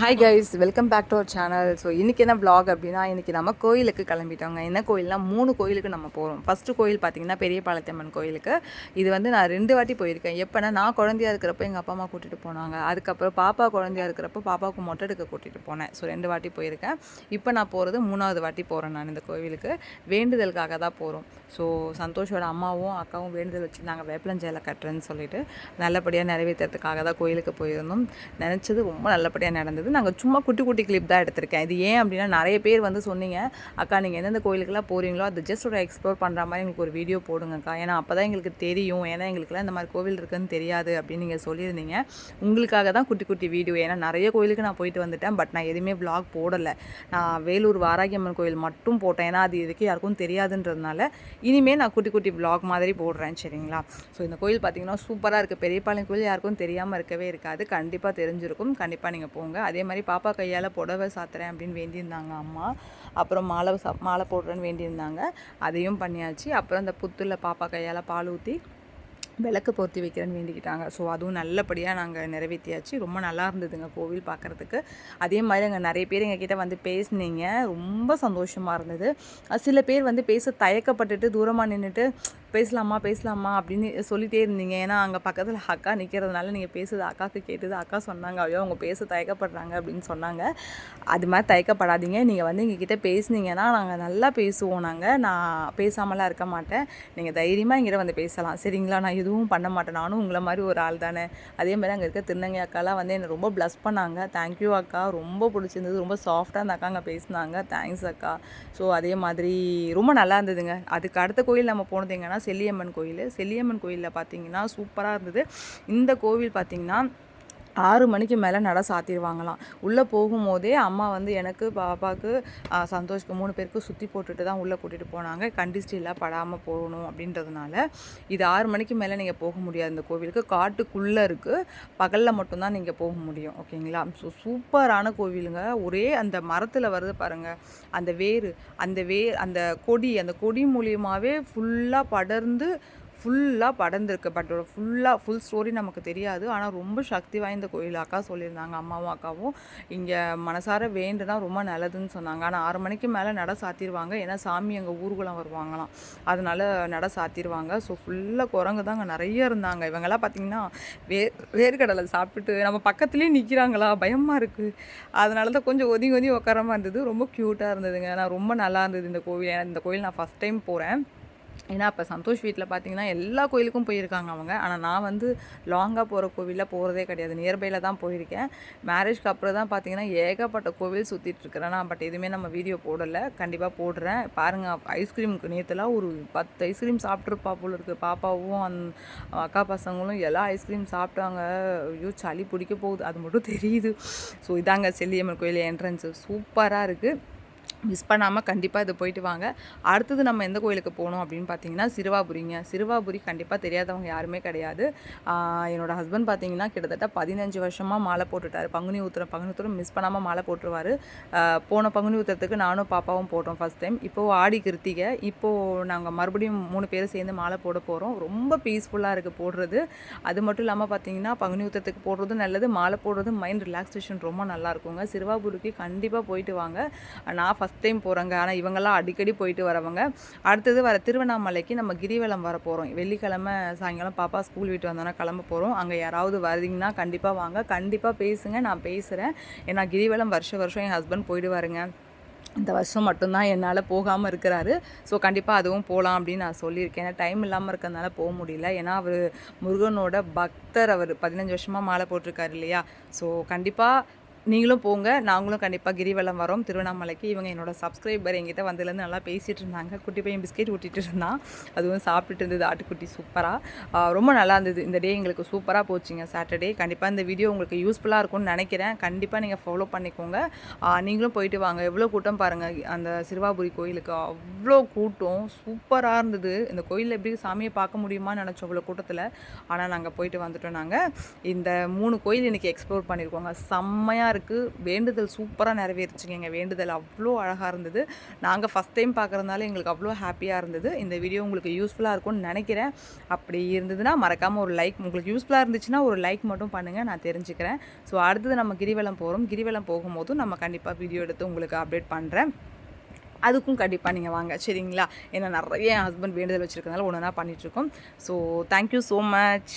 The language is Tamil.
Hi guys welcome back to our channel so இன்றைக்கி என்ன ப்ளாக் அப்படின்னா இன்றைக்கி நம்ம கோயிலுக்கு கிளம்பிட்டோங்க. என்ன கோயில்னா மூணு கோயிலுக்கு நம்ம போகிறோம் ஃபஸ்ட்டு கோயில் பார்த்தீங்கன்னா பெரிய பாளையத்தம்மன் கோயிலுக்கு. இது வந்து நான் ரெண்டு வாட்டி போயிருக்கேன். எப்போனா நான் குழந்தையா இருக்கிறப்ப எங்கள் அப்பா அம்மா கூட்டிகிட்டு போனாங்க. அதுக்கப்புறம் பாப்பா குழந்தையா இருக்கிறப்ப பாப்பாவுக்கு மொட்டை எடுக்க கூட்டிகிட்டு போனேன். ஸோ ரெண்டு வாட்டி போயிருக்கேன். இப்போ நான் போகிறது மூணாவது வாட்டி போகிறேன் நான் இந்த கோவிலுக்கு. வேண்டுதலுக்காக தான் போகிறோம் ஸோ சந்தோஷோட அம்மாவும் அக்காவும் வேண்டுதல் வச்சுருந்தாங்க. வேப்பலஞ்சேலை கட்டுறேன்னு சொல்லிட்டு நல்லபடியாக நிறைவேற்றுறதுக்காக தான் கோயிலுக்கு போயிருந்தோம். நினச்சது ரொம்ப நல்லபடியாக நடந்தது. நாங்கள் சும்மா குட்டி குட்டி கிளிப் தான் எடுத்திருக்கேன். இது ஏன் அப்படின்னா நிறைய பேர் வந்து சொன்னீங்க அக்கா நீங்கள் எந்தெந்த கோயிலுக்கெல்லாம் போகிறீங்களோ அது ஜஸ்ட் ஒரு எக்ஸ்ப்ளோர் பண்ணுற மாதிரி எங்களுக்கு ஒரு வீடியோ போடுங்கக்கா. ஏன்னா அப்போ தான் எங்களுக்கு தெரியும். ஏன்னா எங்களுக்குலாம் இந்த மாதிரி கோவில் இருக்குன்னு தெரியாது அப்படின்னு நீங்கள் சொல்லியிருந்தீங்க. உங்களுக்காக தான் குட்டி குட்டி வீடியோ ஏன்னா நிறைய கோயிலுக்கு நான் போயிட்டு வந்துட்டேன் பட் நான் எதுவுமே ப்ளாக் போடலை. நான் வேலூர் வாராகியம்மன் கோயில் மட்டும் போட்டேன். ஏன்னா அது இதுக்கு யாருக்கும் தெரியாதுன்றதுனால இனிமேல் நான் குட்டி குட்டி ப்ளாக் மாதிரி போடுறேன் சரிங்களா? ஸோ இந்த கோயில் பார்த்தீங்கன்னா சூப்பராக இருக்குது பெரியபாளையம் கோயில் யாருக்கும் தெரியாமல் இருக்கவே இருக்காது. கண்டிப்பாக தெரிஞ்சிருக்கும். கண்டிப்பாக நீங்கள் போங்க. அதே மாதிரி பாப்பா கையால் புடவை சாத்துறேன் அப்படின்னு வேண்டியிருந்தாங்க அம்மா. அப்புறம் மாலை சா மாலை போடுறேன்னு வேண்டியிருந்தாங்க. அதையும் பண்ணியாச்சு. அப்புறம் அந்த புத்தில் பாப்பா கையால் பால் ஊற்றி விளக்கு பொருத்தி வைக்கிறேன்னு வேண்டிக்கிட்டாங்க. ஸோ அதுவும் நல்லபடியாக நாங்கள் நிறைவேற்றியாச்சு ரொம்ப நல்லா இருந்ததுங்க கோவில் பார்க்குறதுக்கு அதே மாதிரி அங்கே நிறைய பேர் எங்ககிட்ட வந்து பேசுனீங்க. ரொம்ப சந்தோஷமாக இருந்தது. சில பேர் வந்து பேச தயக்கப்பட்டுட்டு தூரமாக நின்றுட்டு பேசலாமா பேசலாமா அப்படின்னு சொல்லிட்டே இருந்தீங்க. ஏன்னா அங்கே பக்கத்தில் அக்கா நிற்கிறதுனால நீங்கள் பேசுது அக்காவுக்கு கேட்டது அக்கா சொன்னாங்க ஐயோ அவங்க பேச தயக்கப்படுறாங்க அப்படின்னு சொன்னாங்க. அது மாதிரி தயக்கப்படாதீங்க. நீங்கள் வந்து எங்ககிட்ட பேசுனீங்கன்னா நாங்கள் நல்லா பேசுவோம் நாங்கள் நான் பேசாமலாம் இருக்க மாட்டேன். நீங்கள் தைரியமாக எங்கிட்ட வந்து பேசலாம். சரிங்களா? நான் எதுவும் பண்ண மாட்டேன். நானும் உங்களை மாதிரி ஒரு ஆள் தானே. அதே மாதிரி அங்கே இருக்க திருநங்கை அக்காலாம் வந்து என்னை ரொம்ப ப்ளஸ் பண்ணாங்க. தேங்க்யூ அக்கா. ரொம்ப பிடிச்சிருந்தது. ரொம்ப சாஃப்டாக அந்த அக்கா அங்கே பேசினாங்க. தேங்க்ஸ் அக்கா. ஸோ அதே மாதிரி ரொம்ப நல்லா இருந்ததுங்க. அதுக்கு அடுத்த கோயில் நம்ம போனது எங்கன்னா செல்லியம்மன் கோயில். செல்லியம்மன் கோயிலில் பார்த்தீங்கன்னா சூப்பராக இருந்தது. இந்த கோவில் பார்த்தீங்கன்னா ஆறு மணிக்கு மேலே நட சாத்திடுவாங்களாம். உள்ளே போகும்போதே அம்மா வந்து எனக்கு பாப்பாவுக்கு சந்தோஷ்க்கு மூணு பேருக்கு சுற்றி போட்டுட்டு தான் உள்ளே கூட்டிகிட்டு போனாங்க. கண்டிஸ்டிலாம் படாமல் போகணும் அப்படின்றதுனால இது ஆறு மணிக்கு மேலே நீங்கள் போக முடியாது இந்த கோவிலுக்கு. காட்டுக்குள்ளே இருக்குது பகலில் மட்டும்தான் நீங்கள் போக முடியும். ஓகேங்களா? ஸோ சூப்பரான கோவிலுங்க. ஒரே அந்த மரத்தில் வருது பாருங்கள் அந்த வேர் அந்த வே அந்த கொடி அந்த கொடி மூலியமாகவே ஃபுல்லாக படர்ந்து ஃபுல்லாக படர்ந்துருக்கு. பட் ஃபுல்லாக ஃபுல் ஸ்டோரி நமக்கு தெரியாது. ஆனால் ரொம்ப சக்தி வாய்ந்த கோயில் அக்கா சொல்லியிருந்தாங்க அம்மாவும் அக்காவும். இங்கே மனசார வேண்டுனா ரொம்ப நல்லதுன்னு சொன்னாங்க. ஆனால் ஆறு மணிக்கு மேலே நட சாத்திடுவாங்க ஏன்னா சாமி அங்கே ஊர்வலம் வருவாங்களாம். அதனால நட சாத்திடுவாங்க ஸோ ஃபுல்லாக குரங்கு தான் அங்கே நிறைய இருந்தாங்க. இவங்கெல்லாம் பார்த்திங்கன்னா வே வேர்க்கடலை சாப்பிட்டு நம்ம பக்கத்துலேயே நிற்கிறாங்களா பயமாக இருக்குது அதனால தான் கொஞ்சம் ஒதுங்கி ஒதுங்கி உட்கார இருந்தது. ரொம்ப க்யூட்டாக இருந்ததுங்க. நான் ரொம்ப நல்லா இருந்தது இந்த கோவில். ஏன்னா இந்த கோயில் நான் ஃபஸ்ட் டைம் போகிறேன் ஏன்னா அப்போ சந்தோஷ் வீட்டில் பார்த்தீங்கன்னா எல்லா கோயிலுக்கும் போயிருக்காங்க அவங்க. ஆனால் நான் வந்து லாங்காக போகிற கோவிலில் போகிறதே கிடையாது. நியர்பையில் தான் போயிருக்கேன். மேரேஜ்க்கு அப்புறம் தான் பார்த்தீங்கன்னா ஏகப்பட்ட கோவில் சுற்றிட்டு இருக்கிறேன் நான். பட் எதுவுமே நம்ம வீடியோ போடலை. கண்டிப்பாக போடுறேன். பாருங்கள் ஐஸ்கிரீமுக்கு நேற்றுலாம் ஒரு பத்து ஐஸ்கிரீம் சாப்பிட்ருப்பா போல இருக்குது பாப்பாவும் அந் அக்கா பசங்களும் எல்லா ஐஸ்கிரீம் சாப்பிட்டாங்க. ஐயோ சளி பிடிக்க போகுது. அது மட்டும் தெரியுது. ஸோ இதாங்க செல்லியம்மன் கோயில் என்ட்ரன்ஸு சூப்பராக இருக்குது மிஸ் பண்ணாமல் கண்டிப்பாக இது போயிட்டு வாங்க. அடுத்தது நம்ம எந்த கோயிலுக்கு போகணும் அப்படின்னு பார்த்தீங்கன்னா சிறுவாபுரிங்க. சிறுவாபுரி கண்டிப்பாக தெரியாதவங்க யாருமே கிடையாது. என்னோடய ஹஸ்பண்ட் பார்த்தீங்கன்னா கிட்டத்தட்ட பதினஞ்சு வருஷமாக மாலை போட்டுட்டார். பங்குனி உத்திரம் பங்குனி ஊத்திரம் மிஸ் பண்ணாமல் மாலை போட்டுருவாரு. போன பங்குனி ஊத்திரத்துக்கு நானும் பாப்பாவும் போட்டோம் ஃபஸ்ட் டைம் இப்போது ஆடி கிருத்திகை. இப்போது நாங்கள் மறுபடியும் மூணு பேரும் சேர்ந்து மாலை போட போகிறோம் ரொம்ப பீஸ்ஃபுல்லாக இருக்குது போடுறது. அது மட்டும் இல்லாமல் பார்த்தீங்கன்னா பங்குனி ஊத்திரத்துக்கு போடுறதும் நல்லது. மாலை போடுறது மைண்ட் ரிலாக்ஸேஷன் ரொம்ப நல்லா இருக்குங்க. சிறுவாபுரிக்கு கண்டிப்பாக போயிட்டு வாங்க. நான் ஃபஸ்ட் டைம் போகிறாங்க ஆனால் இவங்கெல்லாம் அடிக்கடி போயிட்டு வரவங்க. அடுத்தது வர திருவண்ணாமலைக்கு நம்ம கிரிவலம் வர போகிறோம் வெள்ளிக்கிழமை சாயங்காலம் பாப்பா ஸ்கூல் விட்டு வந்தோன்னா கிளம்ப போகிறோம் அங்கே யாராவது வரீங்கன்னா கண்டிப்பாக வாங்க. கண்டிப்பாக பேசுங்க. நான் பேசுகிறேன் ஏன்னா கிரிவலம் வருஷம் வருஷம் என் ஹஸ்பண்ட் போயிடுவாருங்க. இந்த வருஷம் மட்டும்தான் என்னால் போகாமல் இருக்கிறாரு. ஸோ கண்டிப்பாக அதுவும் போகலாம் அப்படின்னு நான் சொல்லியிருக்கேன். ஏன்னா டைம் இல்லாமல் இருக்கிறதுனால போக முடியல. ஏன்னா அவர் முருகனோட பக்தர். அவர் பதினஞ்சு வருஷமாக மாலை போட்டிருக்காரு இல்லையா? ஸோ கண்டிப்பாக நீங்களும் போங்க. நாங்களும் கண்டிப்பாக கிரிவலம் வரோம். திருவண்ணாமலைக்கு. இவங்க என்னோட சப்ஸ்கிரைபர் எங்கிட்ட வந்ததுலேருந்து நல்லா பேசிகிட்டு இருந்தாங்க. குட்டி பையன் பிஸ்கெட் ஊட்டிகிட்டு இருந்தான் அதுவும் சாப்பிட்டுட்டு இருந்தது. ஆட்டுக்குட்டி சூப்பராக ரொம்ப நல்லா இருந்தது. இந்த டே எங்களுக்கு சூப்பராக போச்சுங்க சாட்டர்டே கண்டிப்பாக இந்த வீடியோ உங்களுக்கு யூஸ்ஃபுல்லாக இருக்கும்னு நினைக்கிறேன். கண்டிப்பாக நீங்கள் ஃபாலோ பண்ணிக்கோங்க. நீங்களும் போயிட்டு வாங்க. எவ்வளோ கூட்டம் பாருங்கள் அந்த சிறுவாபுரி கோயிலுக்கு அவ்வளோ கூட்டம். சூப்பராக இருந்தது. இந்த கோயிலில் எப்படி சாமியை பார்க்க முடியுமான்னு நினச்சோம் இவ்வளோ கூட்டத்தில். ஆனால் நாங்கள் போயிட்டு வந்துட்டோம் நாங்கள் இந்த மூணு கோயில் இன்றைக்கி எக்ஸ்ப்ளோர் பண்ணியிருக்கோங்க செம்மையாக செம்மையாக இருக்குது வேண்டுதல் சூப்பராக நிறைவேறிச்சிங்க. எங்கள் வேண்டுதல் அவ்வளோ அழகாக இருந்தது. நாங்கள் ஃபஸ்ட் டைம் பார்க்குறதுனால எங்களுக்கு அவ்வளோ ஹாப்பியாக இருந்தது. இந்த வீடியோ உங்களுக்கு யூஸ்ஃபுல்லாக இருக்கும்னு நினைக்கிறேன். அப்படி இருந்ததுன்னா மறக்காமல் ஒரு லைக் உங்களுக்கு யூஸ்ஃபுல்லாக இருந்துச்சுன்னா ஒரு லைக் மட்டும் பண்ணுங்கள் நான் தெரிஞ்சுக்கிறேன். ஸோ அடுத்தது நம்ம கிரிவலம் போகிறோம் கிரிவலம் போகும்போதும் நம்ம கண்டிப்பாக வீடியோ எடுத்து உங்களுக்கு அப்டேட் பண்ணுறேன் அதுக்கும் கண்டிப்பாக நீங்கள் வாங்க. சரிங்களா? ஏன்னா நிறைய என் ஹஸ்பண்ட் வேண்டுதல் வச்சுருக்கனால ஒன்று பண்ணிகிட்ருக்கோம் ஸோ தேங்க்யூ ஸோ மச்